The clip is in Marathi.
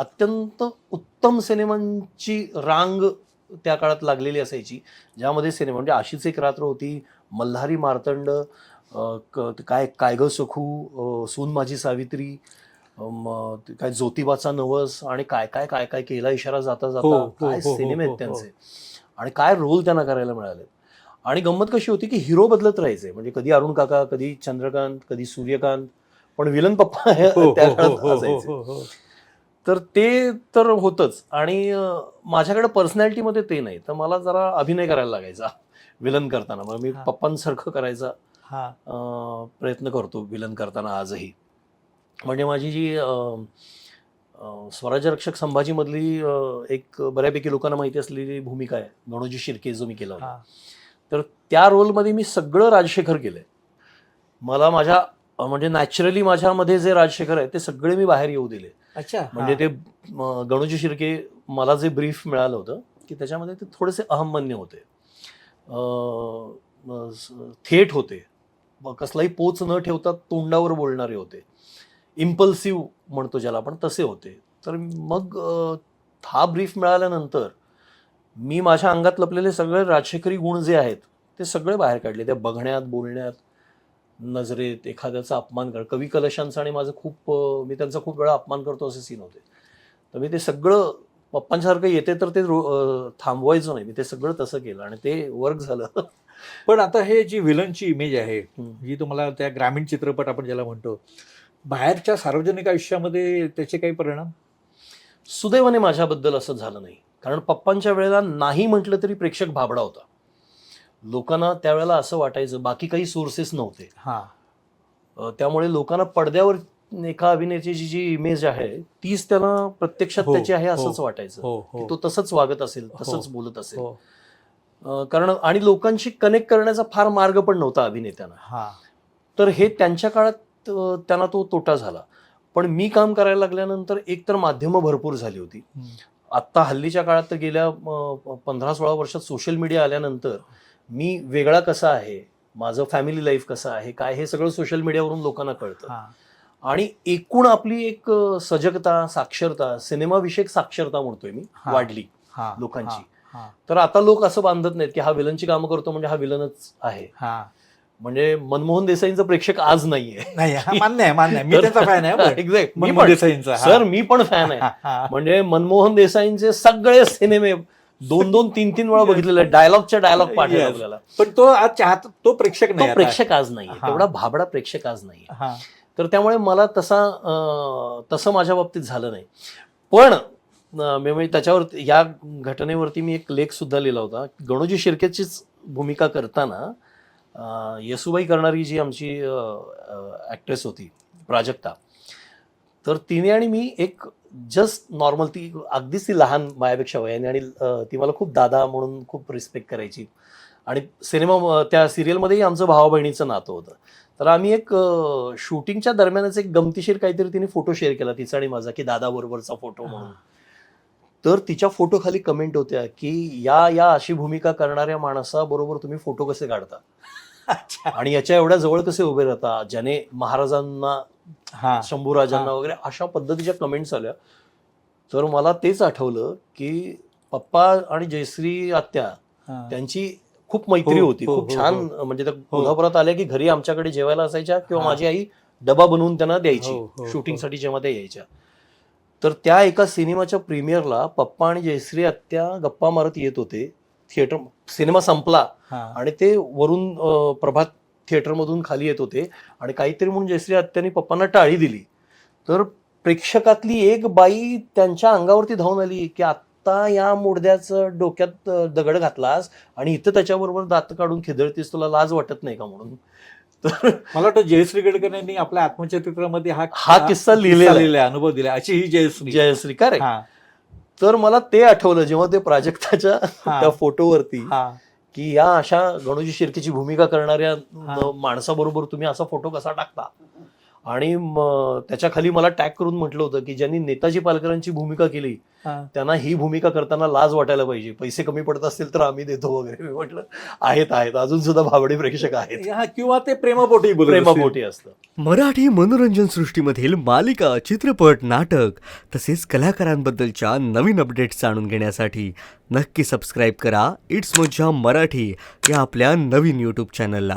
अत्यंत उत्तम सिनेमांची रांग त्या काळात लागलेली असायची. ज्यामध्ये सिनेमा म्हणजे अशीच एक रात्र होती मल्हारी मार्तंड काय काय ग सखू सून माझी सावित्री काय ज्योतिबाचा नवस आणि काय काय काय काय केला इशारा जाता हो, जाता हो, काय हो, हो, सिनेमे हो, आहेत त्यांचे. आणि काय रोल त्यांना करायला मिळाले. आणि गंमत कशी होती की हिरो बदलत राहायचे. म्हणजे कधी अरुण काका कधी चंद्रकांत कधी सूर्यकांत पण विलन पप्पा हे हो, हो, त्या हो, काळात हो, हो, असायचे. हो, हो. तर ते तर होतच. आणि माझ्याकडे पर्सनॅलिटीमध्ये ते नाही. तर मला जरा अभिनय करायला लागायचा. विलन करताना. मग मी. पप्पांसारखं करायचा प्रयत्न करतो विलन करताना आजही. म्हणजे माझी जी स्वराज्य रक्षक संभाजीमधली एक बऱ्यापैकी लोकांना माहिती असलेली भूमिका आहे. गणोजी शिर्के जो मी केला होता. तर त्या रोलमध्ये मी सगळं राजशेखर केलंय. मला माझ्या म्हणजे नॅचरली माझ्यामध्ये जे राजशेखर आहे ते सगळे मी बाहेर येऊ दिले. अच्छा. म्हणजे. ते गणोजी शिर्के मला जे ब्रीफ मिळालं होतं की त्याच्यामध्ये ते थोडेसे अहमन्य होते. थेट होते. कसलाही पोच न ठेवता तोंडावर बोलणारे होते. इम्पल्सिव्ह म्हणतो ज्याला आपण तसे होते. तर मग हा ब्रीफ मिळाल्यानंतर मी माझ्या अंगात लपलेले सगळे राजशेखरी गुण जे आहेत ते सगळे बाहेर काढले. त्या बघण्यात बोलण्यात नजरेत एखाद्याचा अपमान कर कवी कलशांचा आणि माझं खूप मी त्यांचा खूप वेळा अपमान करतो असे सीन होते. तर मी ते सगळं पप्पांसारखं येते तर ते थांबवायचं नाही. मी ते सगळं तसं केलं आणि ते वर्क झालं. पण आता हे जी विलनची इमेज आहे. जी तुम्हाला त्या ग्रामीण चित्रपट आपण ज्याला म्हणतो बाहेरच्या सार्वजनिक आयुष्यामध्ये त्याचे काही परिणाम? सुदैवाने माझ्याबद्दल असं झालं नाही. कारण पप्पांच्या वेळेला नाही म्हटलं तरी प्रेक्षक भाबडा होता. लोकांना त्यावेळेला असं वाटायचं बाकी काही सोर्सेस नव्हते. हा. त्यामुळे लोकांना पडद्यावर एका अभिनेत्याची जी इमेज आहे तीच त्यांना प्रत्यक्षात हो, त्याची आहे हो, असंच वाटायचं हो की तो तसंच वागत असेल. तसंच बोलत असेल. कारण आणि लोकांशी कनेक्ट करण्याचा फार मार्ग पण नव्हता अभिनेत्यांना. तर हे त्यांच्या काळात त्यांना तो तोटा झाला. पण मी काम करायला लागल्यानंतर एक तर माध्यमं भरपूर झाली होती. आत्ता हल्लीच्या काळात तर गेल्या पंधरा सोळा वर्षात सोशल मीडिया आल्यानंतर मी वेगळा कसा आहे? माझं फॅमिली लाईफ कसं आहे? काय हे सगळं सोशल मीडियावरून लोकांना कळतं. आणि एकूण आपली एक सजगता साक्षरता सिनेमाविषयक साक्षरता म्हणतोय मी. वाढली लोकांची. तर आता लोक असं बांधत नाहीत की हा विलनची कामं करतो म्हणजे हा विलनच आहे. म्हणजे मनमोहन देसाईंचं प्रेक्षक आज नाहीये. नाही मान्य आहे मान्य मी त्याचा फॅन आहे. एक्झॅक्ट. सर मी पण फॅन आहे. म्हणजे मनमोहन देसाईंचे सगळे सिनेमे दोन दोन तीन तीन वेळा बघितलेले डायलॉगच्या डायलॉग पाठ आहे Yes. आपल्याला. पण तो आज चाहत तो प्रेक्षक नाही. प्रेक्षक आज नाही. तेवढा भाबडा प्रेक्षक आज नाही हा. तर त्यामुळे मला तसा तसं माझ्या बाबतीत झालं नाही. पण म्हणजे त्याच्यावर या घटनेवरती मी एक लेख सुद्धा लिहिला होता. गणोजी शिर्केचीच भूमिका करताना येसुबाई करणारी जी आमची ॲक्ट्रेस होती प्राजक्ता तर तिने आणि मी एक जस्ट नॉर्मल ती अगदीच ती लहान माझ्यापेक्षा वयाने आणि ती मला खूप दादा म्हणून खूप रिस्पेक्ट करायची. आणि सिनेमा त्या सिरियलमध्येही आमचं भावा बहिणीचं नातं होतं. तर आम्ही एक शूटिंगच्या दरम्यानच एक गमतीशीर काहीतरी तिने फोटो शेअर केला तिचा आणि माझा की दादा बरोबरचा फोटो म्हणून. तर तिच्या फोटो खाली कमेंट होत्या की या या अशी भूमिका करणाऱ्या माणसाबरोबर तुम्ही फोटो कसे काढता? आणि याच्या एवढ्या जवळ कसे उभे राहता ज्याने महाराजांना हा शंभूराजांना हा. वगैरे अशा पद्धतीच्या कमेंट्स आल्या तर मला तेच आठवलं की पप्पा आणि जयश्री आत्या. त्यांची खूप मैत्री हो, होती हो, खूप हो, छान. म्हणजे त्या कोल्हापुरात आल्या की घरी आमच्याकडे जेवायला असायच्या किंवा. माझी आई डबा बनवून त्यांना द्यायची शूटिंगसाठी जेव्हा त्या यायच्या तर त्या एका सिनेमाच्या प्रीमियरला पप्पा आणि जयश्री आत्या गप्पा मारत येत होते थिएटर सिनेमा संपला. आणि ते वरून प्रभात थिएटरमधून खाली येत होते आणि काहीतरी म्हणून जयश्री आत्यानी पप्पांना टाळी दिली. तर प्रेक्षकातली एक बाई त्यांच्या अंगावरती धावून आली की आत्ता या मुडद्याचं डोक्यात दगड घातलास आणि इथं त्याच्याबरोबर दात काढून खिदळतीस तुला लाज वाटत नाही का म्हणून? तर मला वाटतं जयश्री गडकर यांनी आपल्या आत्मचरित्रामध्ये हा हा किस्सा लिहिलेला अनुभव दिला अशी ही जयश्री. जयश्री का रे तर मला ते आठवलं जेव्हा ते प्राजक्ताच्या. त्या फोटोवरती की या अशा गणोजी शिर्केची भूमिका करणाऱ्या माणसाबरोबर तुम्ही असा फोटो कसा टाकता? आणि म- त्याच्याखाली मला टॅग करून म्हटलं होतं की ज्यांनी नेताजी पालकरांची भूमिका केली. त्यांना ही भूमिका करताना लाज वाटायला पाहिजे. पैसे कमी पडत असतील तर आम्ही देतो वगैरे. मी म्हटलं आहेत आहेत. अजून सुद्धा भाबडी प्रेक्षक आहेत. हा, किंवा ते प्रेमापोटी. प्रेमापोटी असतं. मराठी मनोरंजन सृष्टीमधील मालिका चित्रपट नाटक तसेच कलाकारांबद्दलच्या नवीन अपडेट्स जाणून घेण्यासाठी नक्की सबस्क्राईब करा. इट्स मज्जा मराठी या आपल्या नवीन यूट्यूब चॅनलला